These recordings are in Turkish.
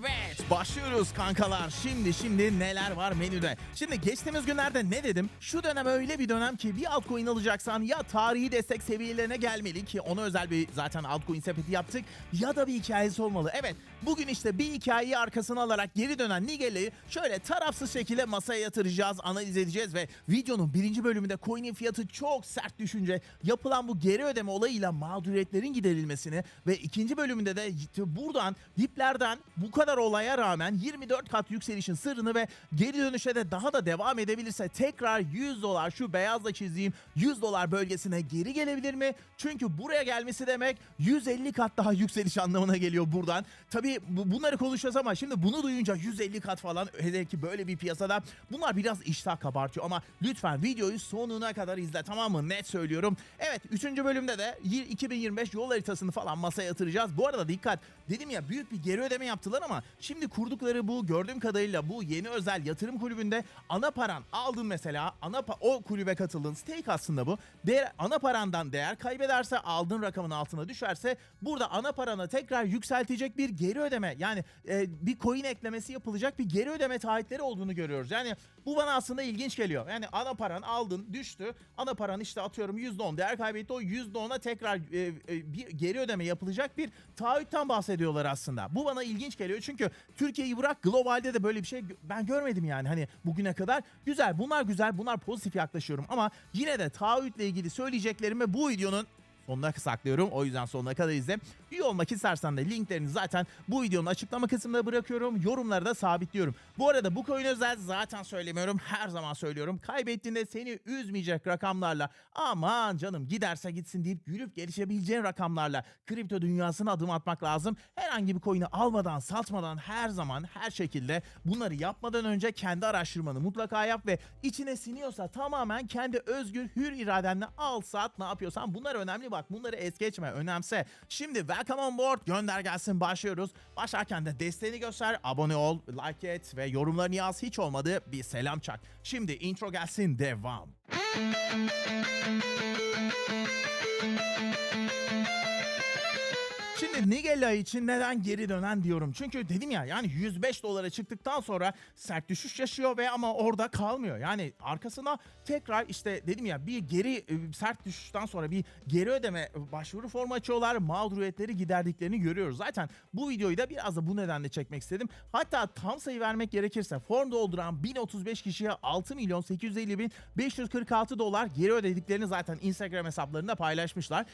Evet başlıyoruz kankalar. Şimdi şimdi neler var menüde? Şimdi geçtiğimiz günlerde ne dedim? Şu dönem öyle bir dönem ki bir altcoin alacaksan ya tarihi destek seviyelerine gelmeli ki ona özel bir zaten altcoin sepeti yaptık ya da bir hikayesi olmalı. Evet bugün işte bir hikayeyi arkasına alarak geri dönen Nigel'i şöyle tarafsız şekilde masaya yatıracağız, analiz edeceğiz ve videonun birinci bölümünde coin'in fiyatı çok sert düşünce yapılan bu geri ödeme olayıyla mağduriyetlerin giderilmesini ve ikinci bölümünde de buradan diplerden bu kadar olaya rağmen 24 kat yükselişin sırrını ve geri dönüşe de daha da devam edebilirse tekrar 100 dolar şu beyazla çizdiğim 100 dolar bölgesine geri gelebilir mi? Çünkü buraya gelmesi demek 150 kat daha yükseliş anlamına geliyor buradan. Tabii bu, bunları konuşacağız ama şimdi bunu duyunca 150 kat falan hele ki böyle bir piyasada bunlar biraz iştah kabartıyor ama lütfen videoyu sonuna kadar izle tamam mı? Net söylüyorum. Evet 3. bölümde de y- 2025 yol haritasını falan masaya yatıracağız. Bu arada dikkat dedim ya büyük bir geri ödeme yaptılar ama şimdi kurdukları bu gördüğüm kadarıyla bu yeni özel yatırım kulübünde ana paran aldın mesela ana pa- o kulübe katıldın stake aslında bu. Değer, ana parandan değer kaybederse aldığın rakamın altına düşerse burada ana parana tekrar yükseltecek bir geri ödeme yani e, bir coin eklemesi yapılacak bir geri ödeme taahhütleri olduğunu görüyoruz. Yani bu bana aslında ilginç geliyor. Yani ana paran aldın düştü ana paran işte atıyorum %10 değer kaybetti o %10'a tekrar e, e, bir geri ödeme yapılacak bir taahhütten bahsediyorlar aslında. Bu bana ilginç geliyor çünkü Türkiye'yi bırak globalde de böyle bir şey ben görmedim yani hani bugüne kadar. Güzel bunlar güzel bunlar pozitif yaklaşıyorum ama yine de taahhütle ilgili söyleyeceklerimi bu videonun sonuna saklıyorum. O yüzden sonuna kadar izle. Üye olmak istersen de linklerini zaten bu videonun açıklama kısmında bırakıyorum. Yorumları da sabitliyorum. Bu arada bu coin özel zaten söylemiyorum. Her zaman söylüyorum. Kaybettiğinde seni üzmeyecek rakamlarla aman canım giderse gitsin deyip gülüp gelişebileceğin rakamlarla kripto dünyasına adım atmak lazım. Herhangi bir coin'i almadan, satmadan her zaman her şekilde bunları yapmadan önce kendi araştırmanı mutlaka yap ve içine siniyorsa tamamen kendi özgür hür iradenle al sat ne yapıyorsan bunlar önemli bak bunları es geçme önemse. Şimdi welcome on board gönder gelsin başlıyoruz. Başlarken de desteğini göster abone ol like et ve yorumlarını yaz hiç olmadı bir selam çak. Şimdi intro gelsin devam. Şimdi Nigella için neden geri dönen diyorum. Çünkü dedim ya yani 105 dolara çıktıktan sonra sert düşüş yaşıyor ve ama orada kalmıyor. Yani arkasına tekrar işte dedim ya bir geri e, sert düşüşten sonra bir geri ödeme başvuru formu açıyorlar. Mağduriyetleri giderdiklerini görüyoruz. Zaten bu videoyu da biraz da bu nedenle çekmek istedim. Hatta tam sayı vermek gerekirse form dolduran 1035 kişiye 6 milyon 850 bin 546 dolar geri ödediklerini zaten Instagram hesaplarında paylaşmışlar.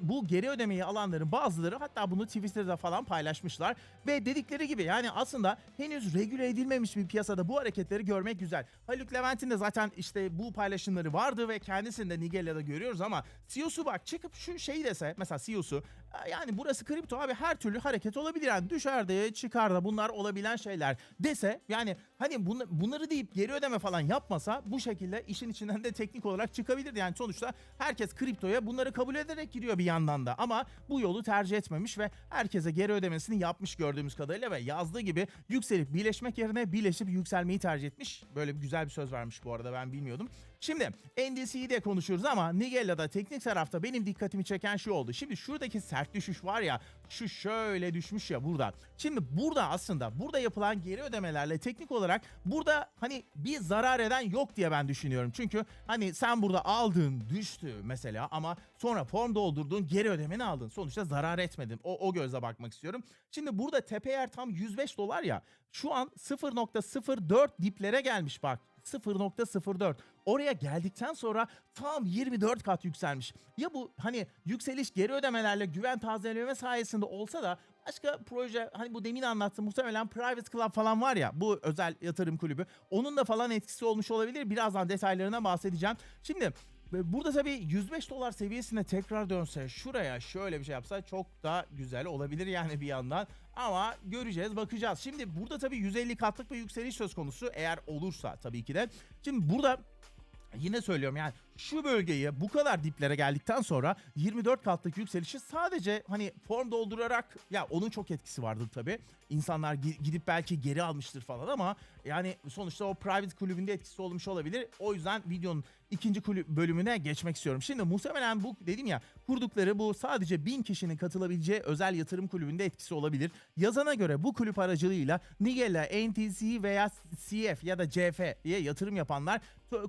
Bu geri ödemeyi alanların bazıları hatta bunu Twitter'da falan paylaşmışlar. Ve dedikleri gibi yani aslında henüz regüle edilmemiş bir piyasada bu hareketleri görmek güzel. Haluk Levent'in de zaten işte bu paylaşımları vardı ve kendisini de Nigeria'da görüyoruz ama CEO'su bak çıkıp şu şeyi dese mesela CEO'su yani burası kripto abi her türlü hareket olabilir yani düşer de çıkar da bunlar olabilen şeyler dese yani hani bunları deyip geri ödeme falan yapmasa bu şekilde işin içinden de teknik olarak çıkabilir yani sonuçta herkes kriptoya bunları kabul ederek giriyor bir yandan da ama bu yolu tercih etmemiş ve herkese geri ödemesini yapmış gördüğümüz kadarıyla ve yazdığı gibi yükselip birleşmek yerine birleşip yükselmeyi tercih etmiş. Böyle bir güzel bir söz vermiş bu arada ben bilmiyordum. Şimdi NDC'yi de konuşuyoruz ama Nigella'da teknik tarafta benim dikkatimi çeken şu oldu. Şimdi şuradaki sert düşüş var ya şu şöyle düşmüş ya burada. Şimdi burada aslında burada yapılan geri ödemelerle teknik olarak burada hani bir zarar eden yok diye ben düşünüyorum. Çünkü hani sen burada aldın düştü mesela ama sonra form doldurdun geri ödemeni aldın. Sonuçta zarar etmedin. O, o gözle bakmak istiyorum. Şimdi burada tepe yer tam 105 dolar ya. Şu an 0.04 diplere gelmiş bak. 0.04. Oraya geldikten sonra tam 24 kat yükselmiş. Ya bu hani yükseliş geri ödemelerle güven tazeleme sayesinde olsa da başka proje hani bu demin anlattığım muhtemelen Private Club falan var ya bu özel yatırım kulübü. Onun da falan etkisi olmuş olabilir. Birazdan detaylarına bahsedeceğim. Şimdi Burada tabii 105 dolar seviyesine tekrar dönse şuraya şöyle bir şey yapsa çok da güzel olabilir yani bir yandan. Ama göreceğiz bakacağız. Şimdi burada tabii 150 katlık bir yükseliş söz konusu eğer olursa tabii ki de. Şimdi burada Yine söylüyorum yani şu bölgeyi bu kadar diplere geldikten sonra 24 katlık yükselişi sadece hani form doldurarak ya onun çok etkisi vardır tabii. İnsanlar gi- gidip belki geri almıştır falan ama yani sonuçta o private kulübünde etkisi olmuş olabilir. O yüzden videonun ikinci bölümüne geçmek istiyorum. Şimdi muhtemelen bu dedim ya kurdukları bu sadece 1000 kişinin katılabileceği özel yatırım kulübünde etkisi olabilir. Yazana göre bu kulüp aracılığıyla Nigella, NTC veya CF ya da CF'ye yatırım yapanlar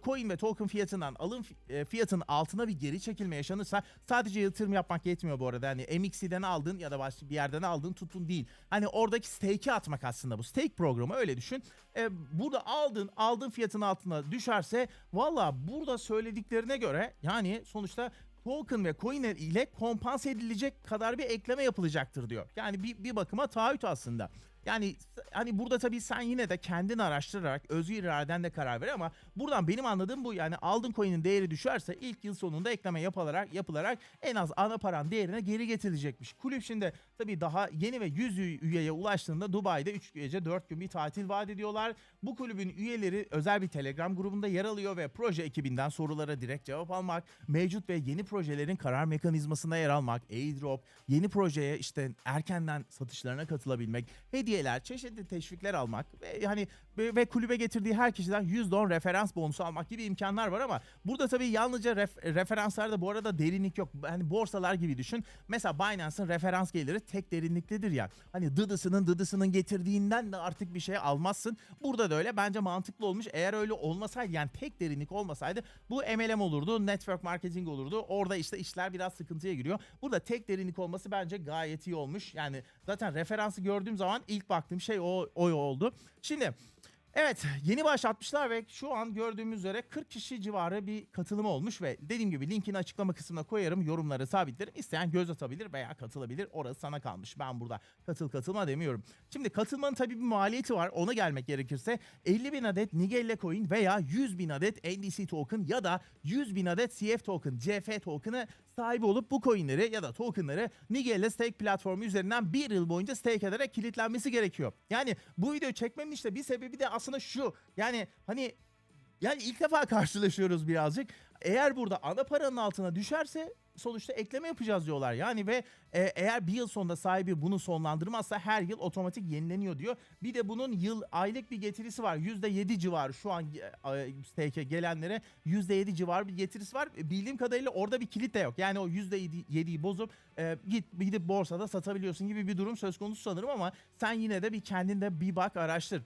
coin ve token fiyatından alım e, fiyatın altına bir geri çekilme yaşanırsa sadece yatırım yapmak yetmiyor bu arada. Hani MXC'den aldın ya da başka bir yerden aldın tutun değil. Hani oradaki stake'i atmak aslında bu. Stake programı öyle düşün. E, burada aldın aldığın fiyatın altına düşerse valla burada söylediklerine göre yani sonuçta token ve coin ile kompanse edilecek kadar bir ekleme yapılacaktır diyor. Yani bir, bir bakıma taahhüt aslında. Yani hani burada tabii sen yine de kendin araştırarak özgür iraden de karar ver ama buradan benim anladığım bu yani aldığın coin'in değeri düşerse ilk yıl sonunda ekleme yapılarak yapılarak en az ana paran değerine geri getirilecekmiş. Kulüp şimdi tabii daha yeni ve 100 üy- üyeye ulaştığında Dubai'de 3 gece 4 gün bir tatil vaat ediyorlar. Bu kulübün üyeleri özel bir Telegram grubunda yer alıyor ve proje ekibinden sorulara direkt cevap almak, mevcut ve yeni projelerin karar mekanizmasına yer almak, airdrop, yeni projeye işte erkenden satışlarına katılabilmek, hediyeler, çeşitli teşvikler almak ve hani ve, kulübe getirdiği her kişiden %10 referans bonusu almak gibi imkanlar var ama burada tabii yalnızca ref- referanslarda bu arada derinlik yok. Hani borsalar gibi düşün. Mesela Binance'ın referans geliri tek derinliktedir ya. Hani dıdısının dıdısının getirdiğinden de artık bir şey almazsın. Burada da öyle bence mantıklı olmuş. Eğer öyle olmasaydı yani tek derinlik olmasaydı bu MLM olurdu, network marketing olurdu. Orada işte işler biraz sıkıntıya giriyor. Burada tek derinlik olması bence gayet iyi olmuş. Yani zaten referansı gördüğüm zaman ilk baktığım şey o, o oldu. Şimdi Evet yeni başlatmışlar ve şu an gördüğümüz üzere 40 kişi civarı bir katılım olmuş ve dediğim gibi linkini açıklama kısmına koyarım yorumları sabitlerim. İsteyen göz atabilir veya katılabilir orası sana kalmış. Ben burada katıl katılma demiyorum. Şimdi katılmanın tabii bir maliyeti var ona gelmek gerekirse 50 bin adet Nigella coin veya 100 bin adet NDC token ya da 100 bin adet CF token CF token'ı sahibi olup bu coinleri ya da tokenları Nigella Stake platformu üzerinden bir yıl boyunca stake ederek kilitlenmesi gerekiyor. Yani bu videoyu çekmemin işte bir sebebi de aslında şu. Yani hani yani ilk defa karşılaşıyoruz birazcık. Eğer burada ana paranın altına düşerse sonuçta ekleme yapacağız diyorlar. Yani ve e, eğer bir yıl sonunda sahibi bunu sonlandırmazsa her yıl otomatik yenileniyor diyor. Bir de bunun yıl aylık bir getirisi var. %7 civarı şu an e, stake'e gelenlere %7 civarı bir getirisi var. E, Bildiğim kadarıyla orada bir kilit de yok. Yani o %7'yi bozup e, git gidip borsada satabiliyorsun gibi bir durum söz konusu sanırım ama sen yine de bir kendinde bir bak araştır.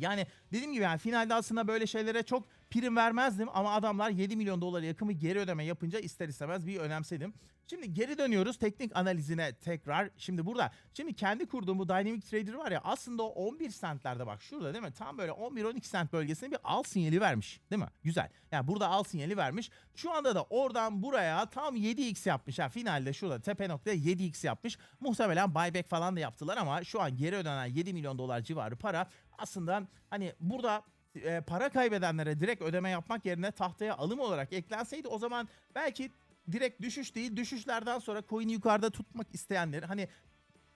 Yani dediğim gibi yani finalde aslında böyle şeylere çok prim vermezdim ama adamlar 7 milyon dolara yakın bir geri ödeme yapınca ister istemez bir önemsedim. Şimdi geri dönüyoruz teknik analizine tekrar. Şimdi burada şimdi kendi kurduğum bu Dynamic Trader var ya aslında o 11 centlerde bak şurada değil mi? Tam böyle 11-12 cent bölgesine bir al sinyali vermiş değil mi? Güzel. Yani burada al sinyali vermiş. Şu anda da oradan buraya tam 7x yapmış. Yani finalde şurada tepe noktaya 7x yapmış. Muhtemelen buyback falan da yaptılar ama şu an geri ödenen 7 milyon dolar civarı para aslında hani burada e, para kaybedenlere direkt ödeme yapmak yerine tahtaya alım olarak eklenseydi o zaman belki direkt düşüş değil düşüşlerden sonra coin'i yukarıda tutmak isteyenler hani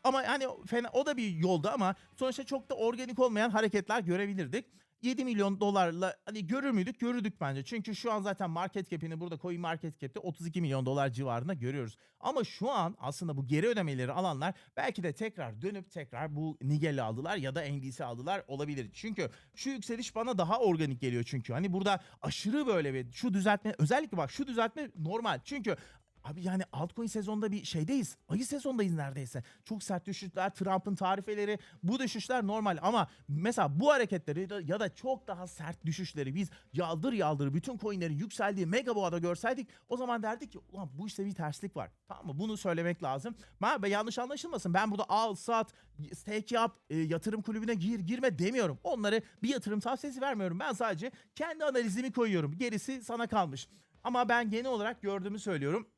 ama hani fena o da bir yoldu ama sonuçta çok da organik olmayan hareketler görebilirdik. 7 milyon dolarla hani görür müydük? Görürdük bence. Çünkü şu an zaten market cap'ini burada coin market cap'te 32 milyon dolar civarında görüyoruz. Ama şu an aslında bu geri ödemeleri alanlar belki de tekrar dönüp tekrar bu Nigel'i aldılar ya da NDC aldılar olabilir. Çünkü şu yükseliş bana daha organik geliyor çünkü. Hani burada aşırı böyle bir şu düzeltme özellikle bak şu düzeltme normal. Çünkü Abi yani altcoin sezonda bir şeydeyiz. Ayı sezondayız neredeyse. Çok sert düşüşler, Trump'ın tarifeleri, bu düşüşler normal ama mesela bu hareketleri ya da- çok daha sert düşüşleri biz yaldır yaldır bütün coinlerin yükseldiği mega boğada görseydik o zaman derdik ki ulan bu işte bir terslik var. Tamam mı? Bunu söylemek lazım. Ben yanlış anlaşılmasın. Ben burada al, sat, stake yap, e, yatırım kulübüne gir, girme demiyorum. Onları bir yatırım tavsiyesi vermiyorum. Ben sadece kendi analizimi koyuyorum. Gerisi sana kalmış. Ama ben genel olarak gördüğümü söylüyorum.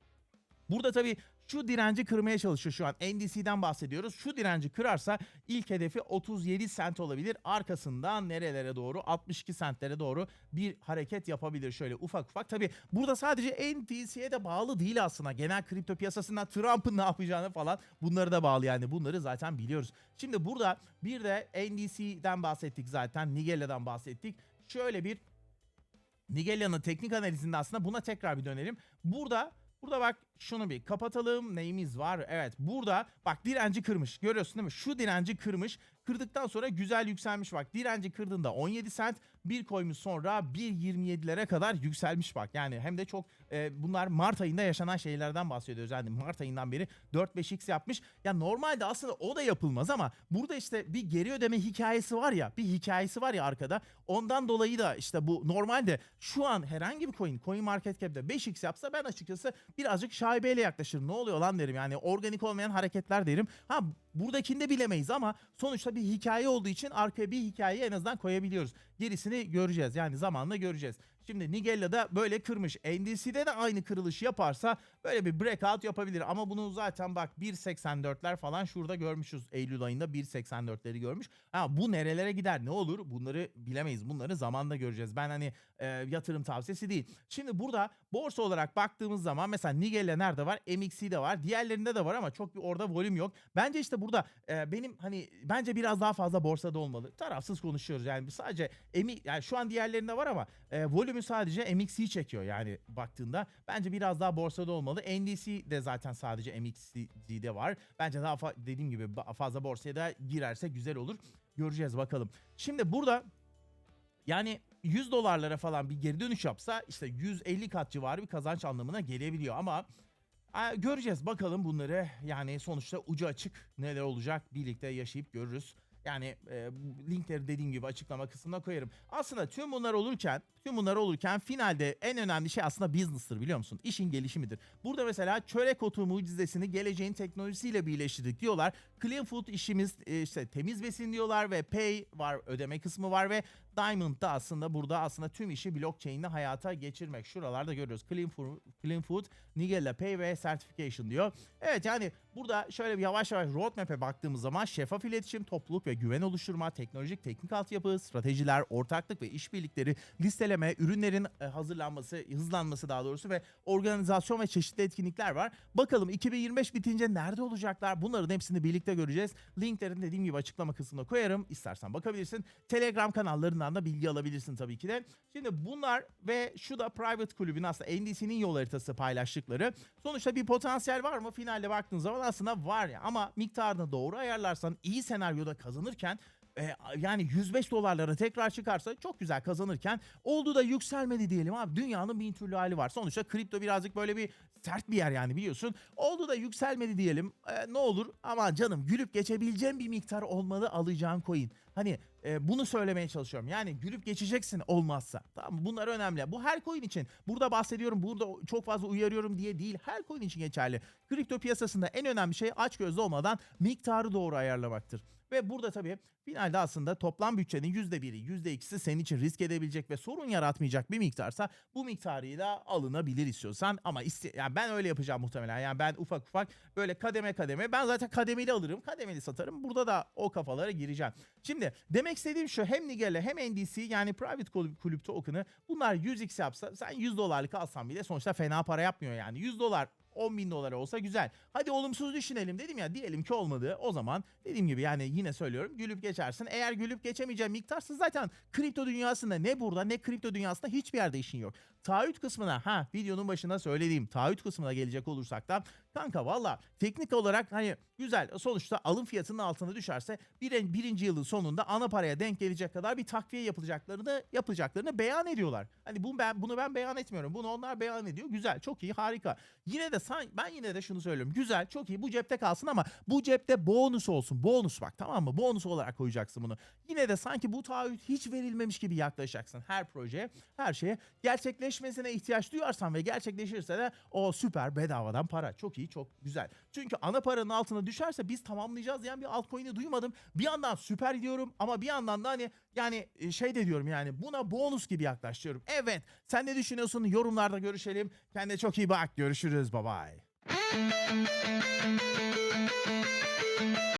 Burada tabii şu direnci kırmaya çalışıyor şu an. NDC'den bahsediyoruz. Şu direnci kırarsa ilk hedefi 37 sent olabilir. Arkasından nerelere doğru? 62 sentlere doğru bir hareket yapabilir şöyle ufak ufak. Tabii burada sadece NDC'ye de bağlı değil aslında. Genel kripto piyasasında Trump'ın ne yapacağını falan bunları da bağlı yani. Bunları zaten biliyoruz. Şimdi burada bir de NDC'den bahsettik zaten. Nigella'dan bahsettik. Şöyle bir Nigelia'nın teknik analizinde aslında buna tekrar bir dönelim. Burada Burada bak şunu bir kapatalım. Neyimiz var? Evet burada bak direnci kırmış. Görüyorsun değil mi? Şu direnci kırmış. Kırdıktan sonra güzel yükselmiş bak. Direnci kırdığında 17 sent. Bir koymuş sonra 1.27'lere kadar yükselmiş bak. Yani hem de çok e, bunlar Mart ayında yaşanan şeylerden bahsediyoruz. Yani Mart ayından beri 4-5x yapmış. Ya normalde aslında o da yapılmaz ama burada işte bir geri ödeme hikayesi var ya. Bir hikayesi var ya arkada. Ondan dolayı da işte bu normalde şu an herhangi bir coin coin market cap'te 5x yapsa ben açıkçası birazcık şaibeyle yaklaşırım. Ne oluyor lan derim yani organik olmayan hareketler derim. Ha buradakinde bilemeyiz ama sonuçta bir hikaye olduğu için arkaya bir hikayeyi en azından koyabiliyoruz. Gerisini göreceğiz yani zamanla göreceğiz. Şimdi Nigella'da böyle kırmış. NDC'de de aynı kırılış yaparsa böyle bir breakout yapabilir. Ama bunu zaten bak 1.84'ler falan şurada görmüşüz. Eylül ayında 1.84'leri görmüş. Ha bu nerelere gider ne olur bunları bilemeyiz. Bunları zamanla göreceğiz. Ben hani e, yatırım tavsiyesi değil. Şimdi burada borsa olarak baktığımız zaman mesela Nigella nerede var? MXC'de var. Diğerlerinde de var ama çok bir orada volüm yok. Bence işte burada e, benim hani bence biraz daha fazla borsada olmalı. Tarafsız konuşuyoruz yani sadece emi yani şu an diğerlerinde var ama e, volümü sadece MXC çekiyor yani baktığında. Bence biraz daha borsada olmalı. NDC de zaten sadece MXC'de var. Bence daha dediğim gibi fazla borsaya da girerse güzel olur. Göreceğiz bakalım. Şimdi burada yani 100 dolarlara falan bir geri dönüş yapsa işte 150 kat civarı bir kazanç anlamına gelebiliyor ama göreceğiz bakalım bunları yani sonuçta ucu açık neler olacak birlikte yaşayıp görürüz. Yani e, linkleri dediğim gibi açıklama kısmına koyarım. Aslında tüm bunlar olurken, tüm bunlar olurken finalde en önemli şey aslında business'tır biliyor musun? İşin gelişimidir. Burada mesela çörek otu mucizesini geleceğin teknolojisiyle birleştirdik diyorlar. Clean food işimiz e, işte temiz besin diyorlar ve pay var ödeme kısmı var ve Diamond da aslında burada aslında tüm işi blockchain'le hayata geçirmek. Şuralarda görüyoruz. Clean food, clean food Nigella Pay ve Certification diyor. Evet yani burada şöyle bir yavaş yavaş roadmap'e baktığımız zaman şeffaf iletişim, topluluk ve güven oluşturma, teknolojik teknik altyapı, stratejiler, ortaklık ve işbirlikleri, listeleme, ürünlerin e, hazırlanması, hızlanması daha doğrusu ve organizasyon ve çeşitli etkinlikler var. Bakalım 2025 bitince nerede olacaklar? Bunların hepsini birlikte göreceğiz. Linklerini dediğim gibi açıklama kısmına koyarım. İstersen bakabilirsin. Telegram kanallarından da bilgi alabilirsin tabii ki de. Şimdi bunlar ve şu da Private Kulübün aslında NDC'nin yol haritası paylaştıkları. Sonuçta bir potansiyel var mı? Finalde baktığın zaman aslında var ya ama miktarını doğru ayarlarsan iyi senaryoda kazanırken e, yani 105 dolarlara tekrar çıkarsa çok güzel kazanırken oldu da yükselmedi diyelim abi. Dünyanın bin türlü hali var. Sonuçta kripto birazcık böyle bir sert bir yer yani biliyorsun. Oldu da yükselmedi diyelim. E, ne olur ama canım gülüp geçebileceğim bir miktar olmalı alacağın coin. Hani e, bunu söylemeye çalışıyorum. Yani gülüp geçeceksin olmazsa. Tamam? Bunlar önemli. Bu her coin için. Burada bahsediyorum. Burada çok fazla uyarıyorum diye değil. Her coin için geçerli. Kripto piyasasında en önemli şey aç gözlü olmadan miktarı doğru ayarlamaktır. Ve burada tabii finalde aslında toplam bütçenin %1'i, %2'si senin için risk edebilecek ve sorun yaratmayacak bir miktarsa bu miktarıyla alınabilir istiyorsan ama iste yani ben öyle yapacağım muhtemelen. Yani ben ufak ufak böyle kademe kademe ben zaten kademeli alırım, kademeli satarım. Burada da o kafalara gireceğim. Şimdi demek istediğim şu hem Nigella hem NDC yani private kulüp, kulüp token'ı bunlar 100x yapsa sen 100 dolarlık alsan bile sonuçta fena para yapmıyor yani. 100 dolar 10 bin dolar olsa güzel. Hadi olumsuz düşünelim dedim ya diyelim ki olmadı. O zaman dediğim gibi yani yine söylüyorum gülüp geçersin. Eğer gülüp geçemeyeceğin miktarsız zaten kripto dünyasında ne burada ne kripto dünyasında hiçbir yerde işin yok. Taahhüt kısmına ha videonun başında söylediğim taahhüt kısmına gelecek olursak da kanka valla teknik olarak hani güzel sonuçta alım fiyatının altına düşerse bir, birinci yılın sonunda ana paraya denk gelecek kadar bir takviye yapılacaklarını yapacaklarını beyan ediyorlar. Hani bunu ben bunu ben beyan etmiyorum. Bunu onlar beyan ediyor. Güzel, çok iyi, harika. Yine de ben yine de şunu söylüyorum. Güzel, çok iyi. Bu cepte kalsın ama bu cepte bonus olsun. Bonus bak tamam mı? Bonus olarak koyacaksın bunu. Yine de sanki bu taahhüt hiç verilmemiş gibi yaklaşacaksın her projeye, her şeye. Gerçekleşmesine ihtiyaç duyarsan ve gerçekleşirse de o süper bedavadan para. Çok iyi, çok güzel. Çünkü ana paranın altına düşerse biz tamamlayacağız diyen bir altcoin'i duymadım. Bir yandan süper diyorum ama bir yandan da hani yani e, şey de diyorum yani buna bonus gibi yaklaş diyorum. Evet sen ne düşünüyorsun yorumlarda görüşelim. Kendine çok iyi bak görüşürüz bye bye.